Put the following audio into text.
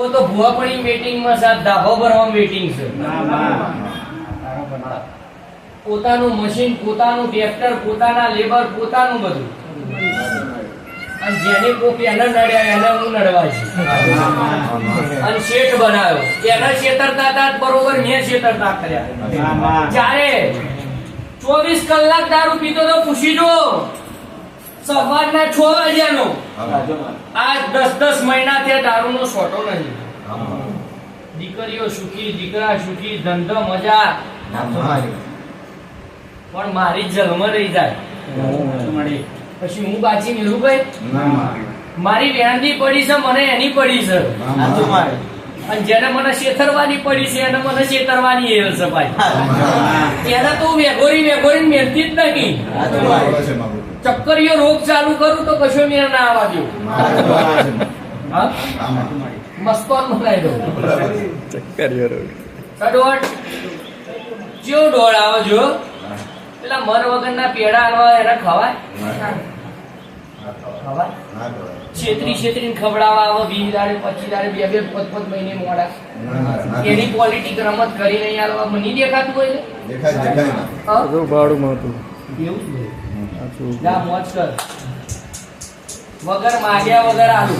તો તો ભુવાપણી meetingમાં સાહેબ ધાબો ભરવા મીટિંગ છે. પોતાનું મશીન પોતાનું ટ્રેક્ટર પોતાના લેબર પોતાનું બધું. અને જેને કોક એને નડ્યા એને હું નડવા છે. અને શેઠ બનાવ્યો. એના છેતરતા હતા બરોબર મેં છેતરતા કર્યા. જ્યારે ચોવીસ કલાક દારૂ પીતો તો પૂછી જો સવારના છ વાગ્યાનો. આ દસ દસ મહિના ત્યાં દારૂનો સોટો નહીં. દીકરીઓ સુખી દીકરા સુખી ધંધો મજા. પણ મારી જન્મ રહી જાય. પછી હું બાચી મેળું ભાઈ? મારી વેણની પડી છે મને એની પડી છે. અને જેને મને છેતરવાની પડી છે એને મને છેતરવાની એલ છે ભાઈ. એને તો વેગોરી વેગોરી મેળતી જ નહીં ચક્કરીયો રોગ ચાલુ કરું તો કશો મેળ ના આવવા દો હા? મસ્તોન બનાવી દો સડોટ ચિયો ડોળ આવો જો પેલા મર વગરના પેડા આલવા એને ખવાય? ખવાય? છેતરી છેતરીને ખવડાવવા આવો વીસ દાડે પચીસ દાડે બે બે પચ પચ મહિને મોડા. એની પોલિટિક રમત કરીને આલવા મને દેખાતું હોય ને? હા? એવું જ હોય. જા મોજ કર. વગર માગ્યા વગર આલુ.